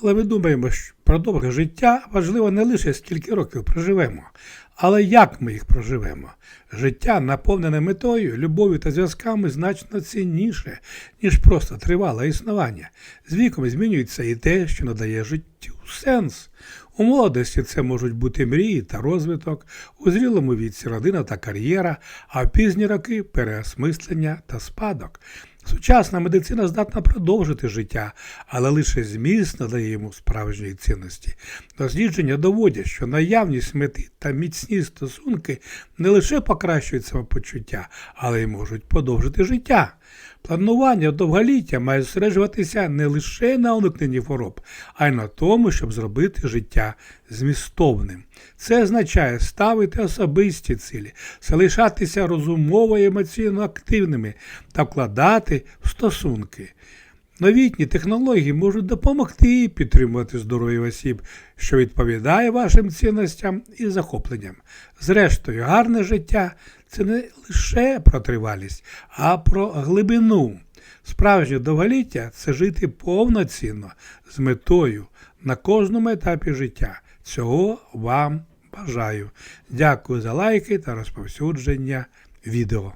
Коли ми думаємо про довге життя, важливо не лише скільки років проживемо, але як ми їх проживемо. Життя, наповнене метою, любов'ю та зв'язками, значно цінніше, ніж просто тривале існування. З віком змінюється і те, що надає життю сенс. У молодості це можуть бути мрії та розвиток, у зрілому віці родина та кар'єра, а в пізні роки переосмислення та спадок. Сучасна медицина здатна продовжити життя, але лише зміст надає йому справжньої цінності. Дослідження доводять, що наявність мети та міцні стосунки не лише покращують самопочуття, але й можуть подовжити життя. Планування довголіття має зосереджуватися не лише на уникненні хвороб, а й на тому, щоб зробити життя змістовним. Це означає ставити особисті цілі, залишатися розумово і емоційно активними та вкладати в стосунки. Новітні технології можуть допомогти підтримувати здоров'я осіб, що відповідає вашим цінностям і захопленням. Зрештою, гарне життя це не лише про тривалість, а про глибину. Справжнє довголіття це жити повноцінно, з метою на кожному етапі життя. Цього вам бажаю. Дякую за лайки та розповсюдження відео.